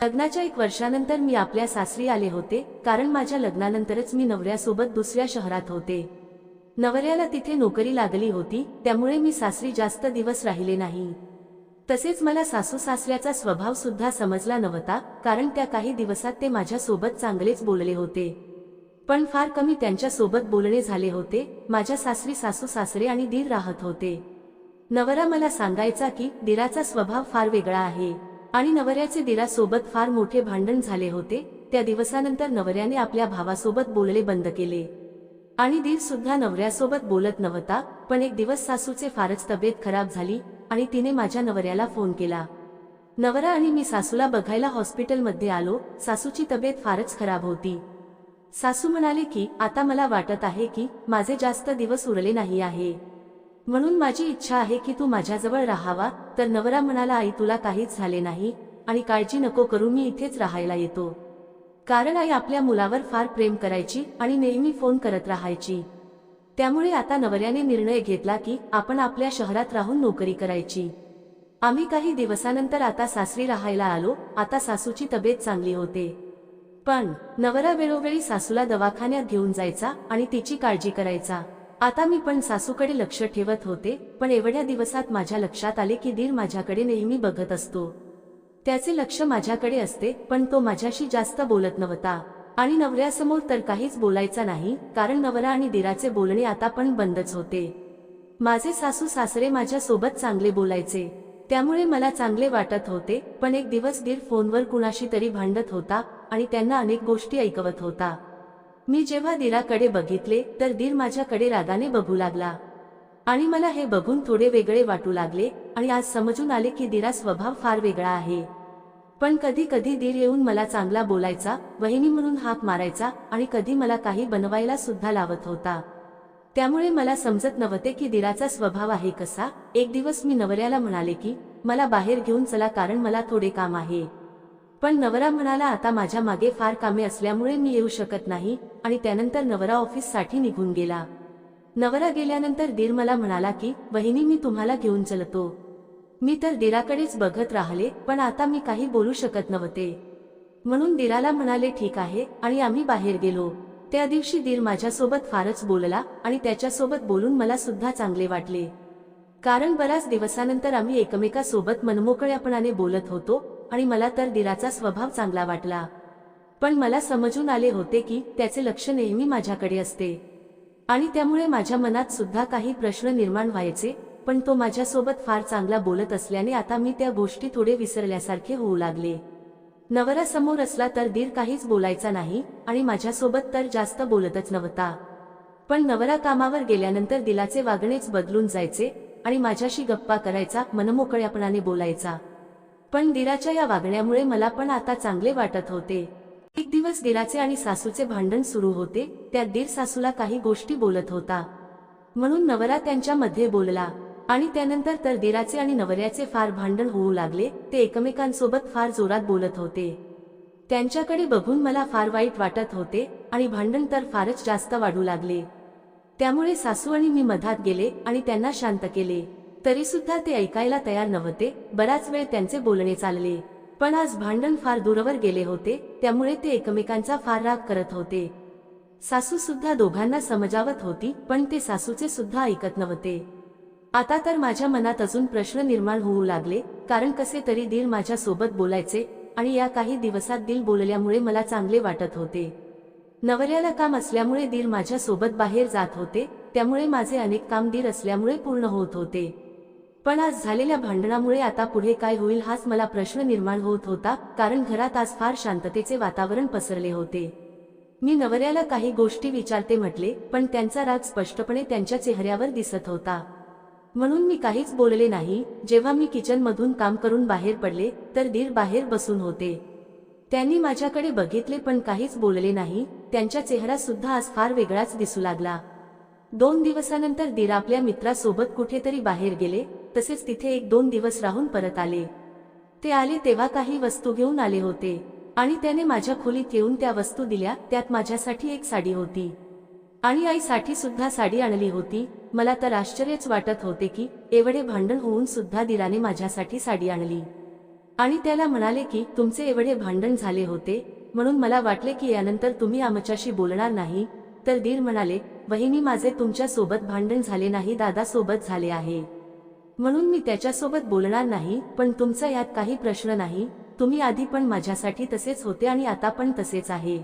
लग्नाच्या एक वर्षानंतर मी आपल्या सासरी आले होते कारण माझ्या लग्नानंतरच मी नवऱ्यासोबत दुसऱ्या शहरात होते. नवऱ्याला तिथे नोकरी लागली होती त्यामुळे मी सासरी जास्त दिवस राहिले नाही. तसेच मला सासू सासऱ्याचा स्वभाव सुद्धा समजला नव्हता कारण त्या काही दिवसात ते माझ्यासोबत चांगलेच बोलले होते. पण फार कमी त्यांच्यासोबत बोलणे झाले होते माझ्या सासरी सासू सासरे आणि दीर राहत होते. नवरा मला सांगायचा की दिराचा स्वभाव फार वेगळा आहे. आणि नवऱ्याचे दिरासोबत फार मोठे भांडण झाले होते त्या दिवसानंतर नवऱ्याने आपल्या भावासोबत बोलणे बंद केले. आणि दीर सुद्धा नवऱ्यासोबत बोलत नव्हता पण एक दिवस सासूचे फारच तब्येत खराब झाली आणि तिने माझ्या नवऱ्याला फोन केला. नवरा आणि मी सासूला बघायला हॉस्पिटलमध्ये आलो सासूची तब्येत फारच खराब होती. सासू म्हणाले की आता मला वाटत आहे की माझे जास्त दिवस उरले नाही आहे. म्हणून माझी इच्छा आहे की तू माझ्याजवळ राहावा. तर नवरा म्हणाला आई तुला काहीच झाले नाही आणि काळजी नको करू मी इथेच राहायला येतो. कारण आई आपल्या मुलावर फार प्रेम करायची आणि नेहमी फोन करत राहायची. त्यामुळे आता नवऱ्याने निर्णय घेतला की आपण आपल्या शहरात राहून नोकरी करायची. आम्ही काही दिवसानंतर आता सासरी राहायला आलो. आता सासूची तब्येत चांगली होते. पण नवरा वेळोवेळी सासूला दवाखान्यात घेऊन जायचा आणि तिची काळजी करायचा. आता मी पण सासूकडे लक्ष ठेवत होते पण एवढ्या दिवसात माझ्या लक्षात आले की दीर माझ्याकडे नेहमी बघत असतो. त्याचे लक्ष माझ्याकडे असते पण तो माझ्याशी जास्त बोलत नव्हता. आणि नवऱ्यासमोर तर काहीच बोलायचा नाही कारण नवरा आणि दिराचे बोलणे आता पण बंदच होते. माझे सासू सासरे माझ्यासोबत चांगले बोलायचे. त्यामुळे मला चांगले वाटत होते पण एक दिवस दीर फोनवर कुणाशी तरी भांडत होता आणि त्यांना अनेक गोष्टी ऐकवत होता. मी जेव्हा दिराकडे बघितले तर दीर माझ्याकडे रागाने बघू लागला. आणि मला हे बघून थोडे वेगळे वाटू लागले आणि आज समजून आले की दिरा स्वभाव फार वेगळा आहे. पण कधी कधी दीर येऊन मला चांगला बोलायचा वहिनी म्हणून हाक मारायचा आणि कधी मला काही बनवायला सुद्धा लावत होता. त्यामुळे मला समजत नव्हते की दिराचा स्वभाव आहे कसा. एक दिवस मी नवऱ्याला म्हणाले की मला बाहेर घेऊन चला कारण मला थोडे काम आहे. पण नवरा म्हणाला आता माझ्या मागे फार कामे असल्यामुळे मी येऊ शकत नाही. आणि त्यानंतर नवरा ऑफिससाठी निघून गेला. नवरा गेल्यानंतर दीर मला म्हणाला की वहिनी मी तुम्हाला घेऊन चलतो. मी तर दिराकडेच बघत राहिले पण आता मी काही बोलू शकत नव्हते. म्हणून दिराला म्हणाले ठीक आहे. आणि आम्ही बाहेर गेलो. त्या दिवशी दीर माझ्यासोबत फारच बोलला आणि त्याच्यासोबत बोलून मला सुद्धा चांगले वाटले. कारण बऱ्याच दिवसानंतर आम्ही एकमेकासोबत मनमोकळ्यापणाने बोलत होतो आणि मला तर दिराचा स्वभाव चांगला वाटला. पण मला समजून आले होते की त्याचे लक्ष नेहमी माझ्याकडे असते. आणि त्यामुळे माझ्या मनात सुद्धा काही प्रश्न निर्माण व्हायचे पण तो माझ्यासोबत फार चांगला बोलत असल्याने आता मी त्या गोष्टी थोडे विसरल्यासारखे होऊ लागले. नवरा समोर असला तर दीर काहीच बोलायचा नाही आणि माझ्यासोबत तर जास्त बोलतच नव्हता. पण नवरा कामावर गेल्यानंतर दिलाचे वागणेच बदलून जायचे आणि माझ्याशी गप्पा करायचा मनमोकळ्यापणाने बोलायचा. पण दिराच्या या वागण्यामुळे मला पण आता चांगले वाटत होते. एक दिवस दिराचे आणि सासूचे भांडण सुरू होते त्यात दीर सासूला काही गोष्टी बोलत होता. म्हणून नवरा त्यांच्यामध्ये बोलला आणि त्यानंतर तर दिराचे आणि नवऱ्याचे फार भांडण होऊ लागले ते एकमेकांसोबत फार जोरात बोलत होते. त्यांच्याकडे बघून मला फार वाईट वाटत होते आणि भांडण तर फारच जास्त वाढू लागले. त्यामुळे सासू आणि मी मधात गेले आणि त्यांना शांत केले. तरी सुद्धा ते ऐकायला तयार नव्हते. बराच वेळ त्यांचे बोलणे चालले. पण आज भांडण फार दूरवर गेले होते त्यामुळे ते एकमेकांचा फार राग करत होते. सासू सुद्धा दोघांना समजावत होती पण ते सासूचे सुद्धा ऐकत नव्हते. आता तर माझ्या मनात अजून प्रश्न निर्माण होऊ लागले कारण कसे तरी दिल माझ्या सोबत बोलायचे आणि या काही दिवसात दिल बोलल्यामुळे मला चांगले वाटत होते. नवऱ्याला काम असल्यामुळे दिल माझ्या सोबत बाहेर जात होते त्यामुळे माझे अनेक काम दीर असल्यामुळे पूर्ण होत होते. पण आज झालेल्या भांडणामुळे आता पुढे काय होईल हाच मला प्रश्न निर्माण होत होता कारण घरात आज फार शांततेचे वातावरण पसरले होते. मी नवऱ्याला काही गोष्टी विचारते म्हटले पण त्यांचा राग स्पष्टपणे त्यांच्या चेहऱ्यावर दिसत होता. म्हणून मी काहीच बोलले नाही जेव्हा मी किचन मधून काम करून बाहेर पडले तर दीर बाहेर बसून होते. त्यांनी माझ्याकडे बघितले पण काहीच बोलले नाही त्यांचा चेहरा सुद्धा आज फार वेगळाच दिसू लागला. दोन दिवसानंतर दीर आपल्या मित्रासोबत कुठेतरी बाहेर गेले तसेच तिथे एक दोन दिवस राहून परत आले. ते आले तेव्हा काही वस्तू घेऊन आले होते आणि त्याने माझ्या खोलीत येऊन त्या वस्तू दिल्या त्यात माझ्यासाठी एक साडी होती. आणि आईसाठी सुद्धा साडी आणली होती मला तर आश्चर्यच वाटत होते की एवढे भांडण होऊन सुद्धा दिराने माझ्यासाठी साडी आणली. आणि त्याला म्हणाले की तुमचे एवढे भांडण झाले होते म्हणून मला वाटले की यानंतर तुम्ही आमच्याशी बोलणार नाही तर दीर म्हणाले वहिनी माझे तुमच्यासोबत भांडण झाले नाही दादा सोबत झाले आहे. म्हणून मी त्याच्यासोबत बोलणार नाही पण तुमचा यात काही प्रश्न नाही तुम्ही आधी पण माझ्यासाठी तसेच होते आणि आता पण तसेच आहे.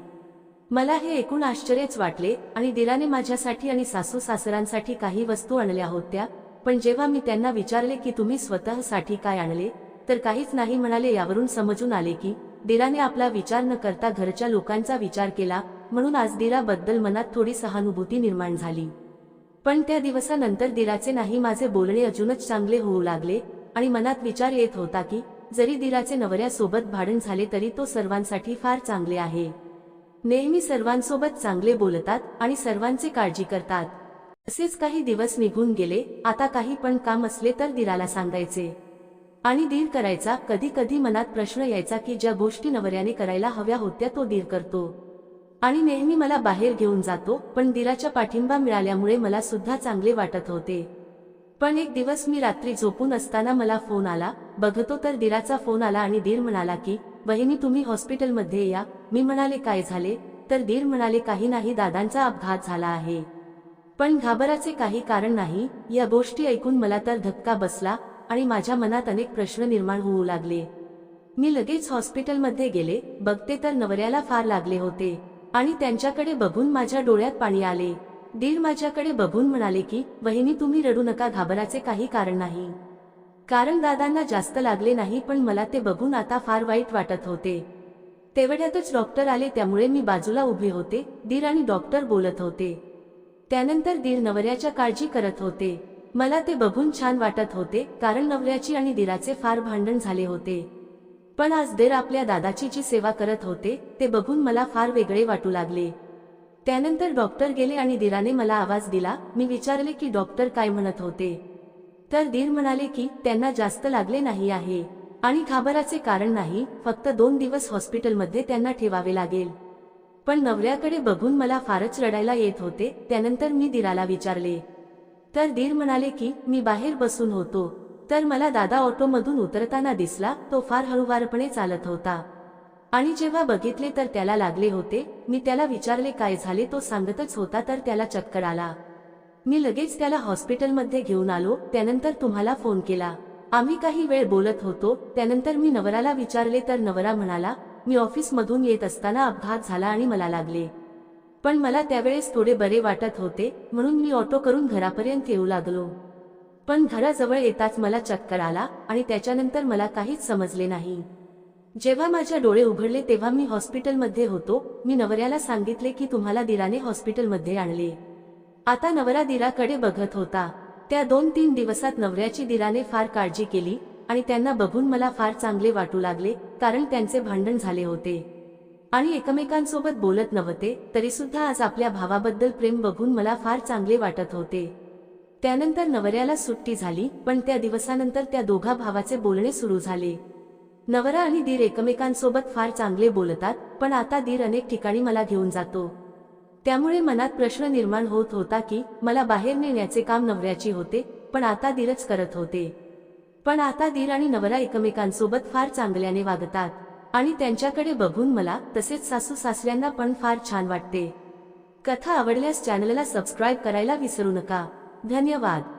मला हे एकूण आश्चर्यच वाटले आणि दिराने माझ्यासाठी आणि सासू सासरांसाठी काही वस्तू आणल्या होत्या पण जेव्हा मी त्यांना विचारले की तुम्ही स्वतःसाठी काय आणले तर काहीच नाही म्हणाले. यावरून समजून आले की दिराने आपला विचार न करता घरच्या लोकांचा विचार केला म्हणून आज दिराबद्दल मनात थोडी सहानुभूती निर्माण झाली. पण त्या दिवसानंतर दिराचे नाही माझे बोलणे अजूनच चांगले होऊ लागले आणि मनात विचार येत होता की जरी दिराचे नवऱ्यासोबत भांडण झाले तरी तो सर्वांसाठी फार चांगले आहे. नेहमी सर्वांसोबत चांगले बोलतात आणि सर्वांची काळजी करतात. असेच काही दिवस निघून गेले आता काही पण काम असले तर दिराला सांगायचे. आणि दीर करायचा कधी कधी मनात प्रश्न यायचा की ज्या गोष्टी नवऱ्याने करायला हव्या होत्या तो दीर करतो. आणि नेहमी मला बाहेर घेऊन जातो पण दिराच्या पाठिंबा मिळाल्यामुळे मला सुद्धा चांगले वाटत होते. पण एक दिवस मी रात्री झोपून असताना मला फोन आला बघतो तर दिराचा फोन आला आणि दीर म्हणाला की वहिनी तुम्ही हॉस्पिटलमध्ये या. मी म्हणाले काय झाले? तर दीर म्हणाले काही नाही दादांचा अपघात झाला आहे. पण घाबराचे काही कारण नाही या गोष्टी ऐकून मला तर धक्का बसला आणि माझ्या मनात अनेक प्रश्न निर्माण होऊ लागले. मी लगेच हॉस्पिटलमध्ये गेले बघते तर नवऱ्याला फार लागले होते. आणि त्यांच्याकडे बघून माझ्या डोळ्यात पाणी आले. दीर माझ्याकडे बघून म्हणाले की वहिनी तुम्ही रडू नका घाबराचे काही कारण नाही. कारण दादांना जास्त लागले नाही पण मला ते बघून आता फार वाईट वाटत होते. तेवढ्यातच डॉक्टर आले त्यामुळे मी बाजूला उभे होते दीर आणि डॉक्टर बोलत होते. त्यानंतर दीर नवऱ्याच्या काळजी करत होते. मला ते बघून छान वाटत होते कारण नवऱ्याची आणि दिराचे फार भांडण झाले होते. पण आज देर आपल्या दादाची जी सेवा करत होते ते बघून मला फार वेगळे वाटू लागले. त्यानंतर डॉक्टर गेले आणि दिराने मला आवाज दिला मी विचारले की डॉक्टर काय म्हणत होते? तर दीर म्हणाले की त्यांना जास्त लागले नाही आहे. आणि घाबराचे कारण नाही फक्त दोन दिवस हॉस्पिटलमध्ये त्यांना ठेवावे लागेल. पण नवऱ्याकडे बघून मला फारच रडायला येत होते त्यानंतर मी दिराला विचारले. तर दीर म्हणाले की मी बाहेर बसून होतो. तर मला दादा ऑटोमधून उतरताना दिसला तो फार हळूवारपणे चालत होता. आणि जेव्हा बघितले तर त्याला लागले होते मी त्याला विचारले काय झाले तो सांगतच होता तर त्याला चक्कर आला. मी लगेच त्याला हॉस्पिटलमध्ये घेऊन आलो त्यानंतर तुम्हाला फोन केला. आम्ही काही वेळ बोलत होतो त्यानंतर मी नवराला विचारले तर नवरा म्हणाला मी ऑफिसमधून येत असताना अपघात झाला आणि मला लागले. पण मला त्यावेळेस थोडे बरे वाटत होते म्हणून मी ऑटो करून घरापर्यंत येऊ लागलो. पण घराजवळ येताच मला चक्कर आला आणि त्याच्यानंतर मला काहीच समजले नाही. जेव्हा माझ्या डोळे उघडले तेव्हा मी हॉस्पिटलमध्ये होतो. मी नवऱ्याला सांगितले की तुम्हाला दिराने हॉस्पिटलमध्ये आणले. आता नवरा दिराकडे बघत होता. त्या दोन तीन दिवसात नवऱ्याची दिराने फार काळजी केली आणि त्यांना बघून मला फार चांगले वाटू लागले कारण त्यांचे भांडण झाले होते. आणि एकमेकांसोबत बोलत नव्हते तरीसुद्धा आज आपल्या भावाबद्दल प्रेम बघून मला फार चांगले वाटत होते. त्यानंतर नवऱ्याला सुट्टी झाली पण त्या दिवसानंतर त्या दोघा भावाचे बोलणे सुरू झाले. नवरा आणि दीर एकमेकांसोबत फार चांगले बोलतात पण आता दीर अनेक ठिकाणी मला घेऊन जातो. त्यामुळे मनात प्रश्न निर्माण होत होता की मला बाहेर नेण्याचे काम नवऱ्याची होते पण आता दीरच करत होते. पण आता दीर आणि नवरा एकमेकांसोबत फार चांगल्याने वागतात. आणि त्यांच्याकडे बघून मला तसेच सासू सासऱ्यांना पण फार छान वाटते. कथा आवडल्यास चॅनलला सबस्क्राईब करायला विसरू नका. धन्यवाद.